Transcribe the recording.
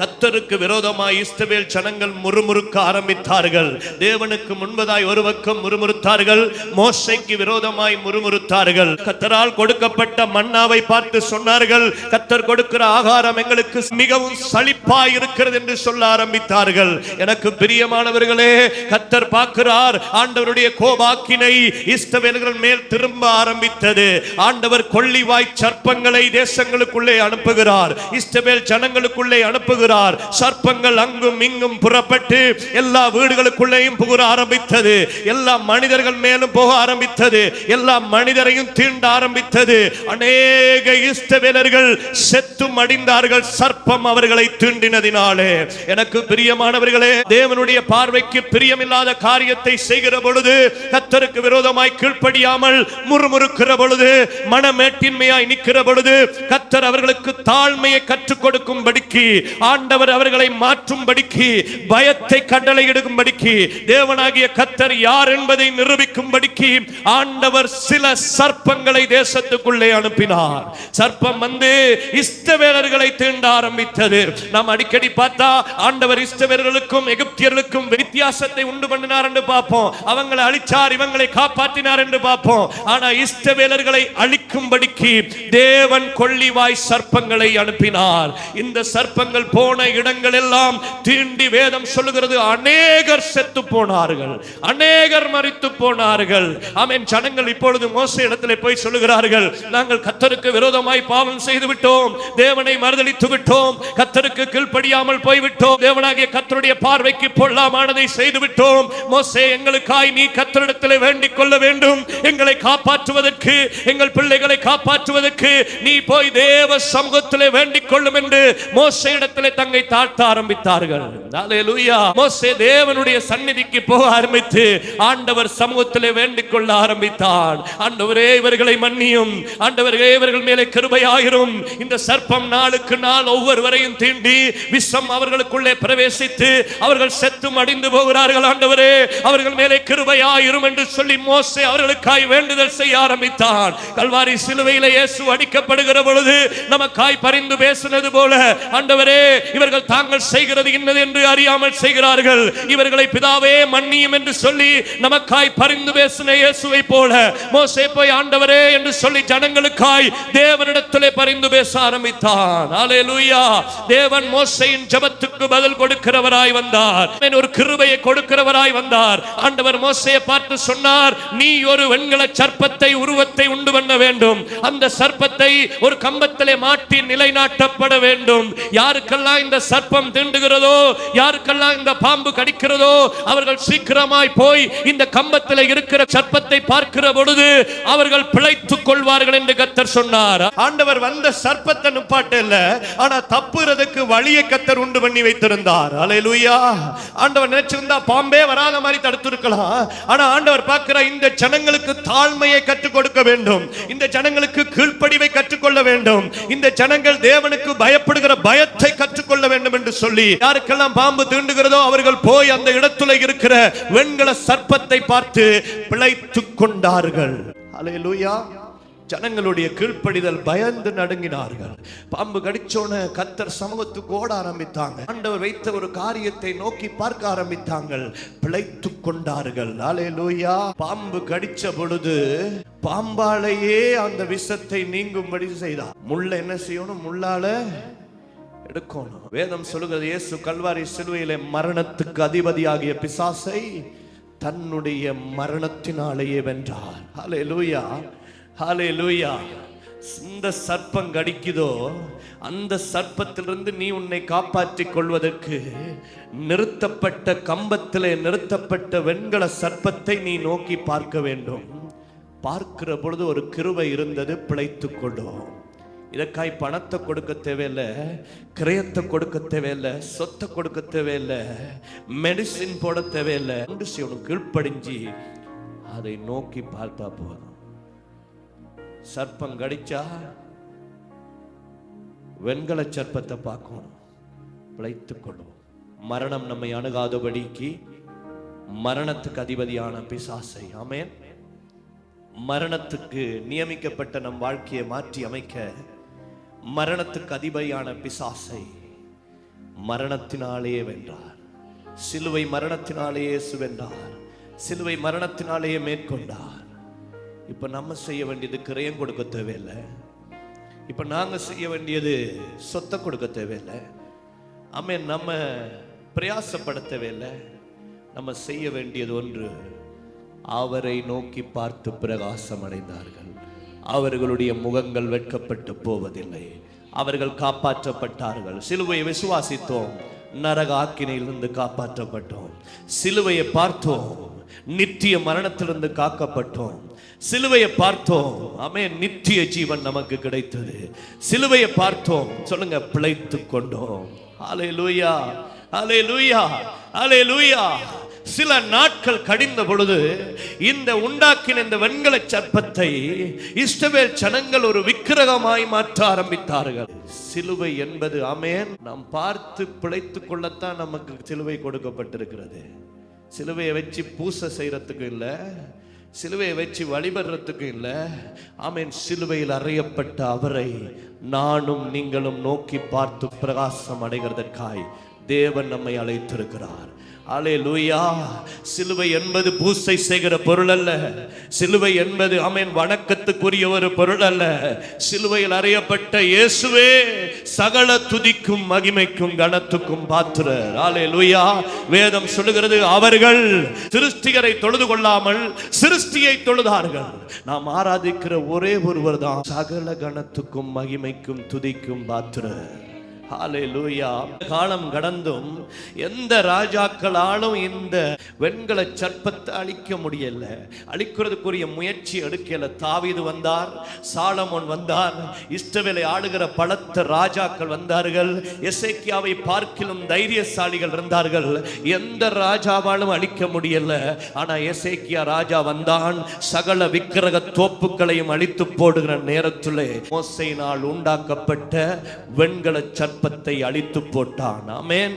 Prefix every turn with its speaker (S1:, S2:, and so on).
S1: கத்தருக்கு விரோதமாய் இஸ்ரவேல் ஜனங்கள் முறுமுறுக்க ஆரம்பித்தார்கள். தேவனுக்கு முன்பதாய் ஒரு பக்கம் முறுமுறுத்தார்கள் மோசைக்கு விரோதமாய் முறுமுறுத்தார்கள். கத்தரால் கொடுக்கப்பட்ட மன்னாவை பார்த்து சொன்னார்கள் கத்தர் கொடுக்கிற ஆகாரம் எங்களுக்கு மிகவும் சலிப்பாய் இருக்கிறது என்று சொல்ல ஆரம்பித்தார்கள். எனக்கு பிரியமானவர்களே கத்தர் பார்க்கிறார் ஆண்டவருடைய கோபாக்கினை இஸ்ரவேல்கள் மேல் திரும்ப ஆரம்பித்தது. ஆண்டவர் கொள்ளிவாய் சர்ப்பங்களை தேசங்களுக்குள்ளே அனுப்புகிறார் இஸ்ரவேல் ஜனங்களுக்குள்ளே அனுப்புகிறார். சர்ப்பங்கள் அங்கும் இங்கும் புறப்பட்டு எல்லா வீடுகளுக்குள்ளேயும் புகுற ஆரம்பித்தது. எல்லா மனிதர்கள் மேலும் போக ஆரம்பித்தது. எல்லா மனிதரையும் தீண்ட ஆரம்பித்தது. அநேக இஸ்ரவேலர்கள் செத்து மடிந்தார்கள் சர்ப்பம் அவர்களை தீண்டினதினாலே. எனக்கு பிரியமானவர்களே தேவனுடைய பார்வைக்கு பிரியமில்லாத காரியத்தை செய்கிற பொழுது கத்தருக்கு விரோதமாய் கீழ்ப்படியாமல் முறுமுறுக்கிற பொழுது மனமேட்டின்மையாய் நிற்கிற பொழுது கத்தர் அவர்களுக்கு தாழ்மையை கற்றுக் கொடுக்கும்படிக்கு ஆண்டவர் அவர்களை மாற்றும்படிக்கு பயத்தை கட்டளையிடும்படிக்கு தேவனாகிய கத்தர் யார் என்பதை நிரூபிக்கும்படிக்கு ஆண்டவர் சில சர்ப்பங்களை தேசத்துக்குள்ளே அனுப்பினார். சர்ப்பம் வந்து இஸ்தவேலர்களை தீண்ட ஆரம்பித்தது. நாம் அடிக்கடி பார்த்தா ஆண்டவர் இஸ்தவேலர்களுக்கும் எகிப்தியர்களுக்கும் வித்தியாசத்தை உண்டு பண்ணினார் என்று பார்ப்போம். அவங்களை அழிச்சார் இவங்களை காப்பாற்றினார் என்று பார்ப்போம். ஆனா இஸ்தவேலர்களை அழிக்கும்படிக்கு தேவன் கொள்ளிவாய் சர்ப்பங்களை அனுப்பினார். இந்த சர்ப்பங்கள் போ போன இடங்கள் எல்லாம் தீண்டி வேதம் சொல்லுகிறது. அநேகர் செத்து போனார்கள். அநேகர் மறித்து போனார்கள். ஆமேன். ஜனங்கள் இப்பொழுது மோச இடத்துல போய் சொல்லுகிறார்கள். நாங்கள் கத்தருக்கு விரோதமாய் பாவம் செய்து விட்டோம் தேவனை மறுதளித்து விட்டோம். கத்தருக்கு கீழ்ப்படியாமல் போய்விட்டோம். தேவனாகிய கத்தருடைய பார்வைக்கு பொல்லாமானதை செய்து விட்டோம் மோசே எங்களுக்காய் நீ கத்தரிடத்தில் வேண்டிக் கொள்ள வேண்டும். எங்களை காப்பாற்றுவதற்கு எங்கள் பிள்ளைகளை காப்பாற்றுவதற்கு நீ போய் தேவ சமூகத்திலே வேண்டிக் கொள்ளும் என்று மோச இடத்திலே தங்கை தாழ்த்த ஆரம்பித்தார்கள். மோசே தேவனுடைய சந்நிதிக்கு போக ஆரம்பித்து ஆண்டவர் சமூகத்திலே வேண்டிக் கொள்ள ஆரம்பித்தார். ஆண்டவரே இவர்களை மன்னியும். ஆண்டவரே இவர்கள் மேலே கிருபையாயிரும் இந்த சர்ப்பம் நாளுக்கு நாள் ஒவ்வொருவரையும் தீண்டி விஷம் அவர்களுக்குள்ளே பிரவேசித்து அவர்கள் செத்து மடிந்து போகிறார்கள். ஆண்டவரே அவர்கள் மேலே கிருபையாயிரும் என்று சொல்லி மோசே அவர்களுக்காய் வேண்டுதல் செய்ய ஆரம்பித்தான். கல்வாரி சிலுவையில் இயேசு அடிக்கப்படுகிற பொழுது நமக்காய் பரிந்து பேசினது போல ஆண்டவரே இவர்கள் தாங்கள் செய்கிறது என்னது என்று அறியாமல் செய்கிறார்கள். இவர்களை பிதாவே மன்னியும் என்று சொல்லி நமக்காய் பரிந்து பேசின இயேசுவை போல மோசே போய் ஆண்டவரே என்று சொல்லி ஜனங்களுக்காய் தேவனிடத்திலே பரிந்து பேச ஆரம்பித்தான். அல்லேலூயா தேவன் மோசையின் ஜபத்துக்கு பதில் கொடுக்கிறவராய் வந்தார். ஒரு கிருபையை கொடுக்கிறவராய் வந்தார். ஆண்டவர் மோசையை பார்த்து சொன்னார் நீ ஒரு வெண்கல சர்ப்பத்தை உருவத்தை உண்டு பண்ண வேண்டும். அந்த சர்ப்பத்தை ஒரு கம்பத்திலே மாட்டி நிலைநாட்டப்பட வேண்டும். யாருக்கெல்லாம் இந்த சர்ப்பம் தீண்டுகிறதோ யாருக்கெல்லாம் இந்த பாம்பு கடிக்கிறதோ அவர்கள் சீக்கிரமாய் போய் இந்த கம்பத்தில் இருக்கிற சர்ப்பத்தை பார்க்கிற பொழுது அவர்கள் பிழைத்துக் கொள்வார்கள் என்று கத்தர் சொன்னார். ஆண்டவர் வந்த சர்ப்பத்தை நிப்பாட்ட இல்ல ஆனா தப்புறதுக்கு வழியை கத்தர் உண்டு பண்ணி வைத்திருந்தார். அலையலூயா ஆண்டவர் நினைச்சிருந்தா பாம்பே வராத மாதிரி தடுத்திருக்கலாம். ஆனா ஆண்டவர் பார்க்கிற இந்த ஜனங்களுக்கு தாழ்மையை கற்றுக் கொடுக்க வேண்டும். இந்த ஜனங்களுக்கு கீழ்ப்படிவை கற்றுக்கொள்ள வேண்டும். இந்த ஜனங்கள் தேவனுக்கு பயப்படுகிற பயத்தை கொள்ள வேண்டும் என்று சொல்லி யாருக்கெல்லாம் பாம்பு தீண்டுகிறதோ அவர்கள் போய் அந்த இடத்துல இருக்கிற வெண்கல சர்ப்பத்தை பார்த்து பிழைத்துக் கொண்டார்கள். அல்லேலூயா ஜனங்களுடைய கீழ்ப்படிதல் பயந்து நடுங்கினார்கள். பாம்பு கடிச்சோன கத்தர் சமூகத்துக்கு ஓட ஆரம்பித்தாங்க. ஆண்டவர் வைத்த ஒரு காரியத்தை நோக்கி பார்க்க ஆரம்பித்தாங்கள். பிழைத்துக் கொண்டார்கள். அல்லேலூயா பாம்பு கடிச்ச பொழுது பாம்பாலேயே அந்த விஷத்தை நீங்கும்படி செய்தார். முள்ள என்ன செய்யணும்? முள்ளால எடுக்கணும். வேதம் சொல்லுகிறது இயேசு கல்வாரி சிலுவையிலே மரணத்துக்கு அதிபதியாகிய பிசாசை தன்னுடைய மரணத்தினாலேயே வென்றார். ஹலே லூயா ஹலே லூயா இந்த சர்ப்பம் கடிக்குதோ? அந்த சர்ப்பத்திலிருந்து நீ உன்னை காப்பாற்றிக் கொள்வதற்கு நிறுத்தப்பட்ட கம்பத்திலே நிறுத்தப்பட்ட வெண்கல சர்ப்பத்தை நீ நோக்கி பார்க்க வேண்டும். பார்க்கிற பொழுது ஒரு கிருவை இருந்தது பிழைத்துக் கொள்ளும் இதற்காய் பணத்தை கொடுக்க தேவையில்ல கிரயத்தை கொடுக்க தேவையில்ல சொத்தை கொடுக்க தேவையில்ல மெடிசின் போட தேவையில்லை. ஒன்று செய்யணும் கீழ்ப்படிஞ்சு அதை நோக்கி பார்த்தா போதும். சர்ப்பம் கடிச்சா வெண்கல சர்ப்பத்தை பார்க்கணும். பிழைத்துக் கொள்ளும் மரணம் நம்மை அணுகாதபடிக்கு மரணத்துக்கு அதிபதியான பிசாசை. ஆமென். மரணத்துக்கு நியமிக்கப்பட்ட நம் வாழ்க்கையை மாற்றி அமைக்க மரணத்துக்கு அதிபதியான பிசாசை மரணத்தினாலேயே வென்றார். சிலுவை மரணத்தினாலேயே சுவென்றார் சிலுவை மரணத்தினாலேயே மேற்கொண்டார். இப்ப நம்ம செய்ய வேண்டியது கிரயம் கொடுக்க தேவையில்லை. இப்ப நாங்க செய்ய வேண்டியது சொத்தை கொடுக்க தேவையில்லை. ஆமே நம்ம பிரயாசப்பட தேவையில்லை. நம்ம செய்ய வேண்டியது ஒன்று அவரை நோக்கி பார்த்து பிரகாசம் அடைந்தார்கள் அவர்களுடைய முகங்கள் வெட்கப்பட்டு போவதில்லை. அவர்கள் காப்பாற்றப்பட்டார்கள். சிலுவையை விசுவாசித்தோம். நரக ஆக்கினையிலிருந்து காப்பாற்றப்பட்டோம். சிலுவையை பார்த்தோம். நித்திய மரணத்திலிருந்து காக்கப்பட்டோம். சிலுவையை பார்த்தோம். அமே நித்திய ஜீவன் நமக்கு கிடைத்தது. சிலுவையை பார்த்தோம். சொல்லுங்க பிழைத்து கொண்டோம். அலே லூயா அலே லூயா அலே லூயா சில நாட்கள் கடிந்த பொழுது இந்த உண்டாக்கின இந்த வெண்கல சர்ப்பத்தை இஷ்டவேல் ஜனங்கள் ஒரு விக்கிரகமாய் மாற்ற ஆரம்பித்தார்கள். சிலுவை என்பது அமேன். நாம் பார்த்து பிழைத்துக் கொள்ளத்தான் நமக்கு சிலுவை கொடுக்கப்பட்டிருக்கிறது. சிலுவையை வச்சு பூசை செய்யறதுக்கு இல்லை சிலுவையை வச்சு வழிபடுறதுக்கு இல்லை. ஆமேன் சிலுவையில் அறையப்பட்ட அவரை நானும் நீங்களும் நோக்கி பார்த்து பிரகாசம் அடைகிறதற்காய் தேவன் நம்மை அழைத்திருக்கிறார். அலே லூயா சிலுவை என்பது பூசை செய்கிற பொருள் அல்ல. சிலுவை என்பது அமேன் வணக்கத்துக்குரிய ஒரு பொருள் அல்ல. சிலுவையில் அறியப்பட்ட இயேசுவே சகல துதிக்கும் மகிமைக்கும் கனத்துக்கும் பாத்திரர். ஆலே லூயா வேதம் சொல்லுகிறது அவர்கள் திருஷ்டிகரை தொழுது கொள்ளாமல் சிருஷ்டியை தொழுதார்கள். நாம் ஆராதிக்கிற ஒரே ஒருவர் தான் சகல கனத்துக்கும் மகிமைக்கும் துதிக்கும் பாத்திரர். காலம் கடந்தும் எந்த ராஜாக்களாலும் இந்த வெண்கல சர்ப்பத்தை அழிக்க முடியல. அழிக்கிறதுக்குரிய முயற்சி எடுக்கல. தாவிது வந்தார் சாலமோன் வந்தார் இஷ்டவேலை ஆளுகிற பலத்த ராஜாக்கள் வந்தார்கள். எசைக்கியாவை பார்க்கிலும் தைரியசாலிகள் இருந்தார்கள். எந்த ராஜாவாலும் அழிக்க முடியல. ஆனா எசேக்கியா ராஜா வந்தான். சகல விக்கிரக தோப்புகளையும் அழித்து போடுகிற நேரத்திலே மோசையினால் உண்டாக்கப்பட்ட வெண்கல சர்ப்பத்தை அழித்து போட்டான். ஆமேன்.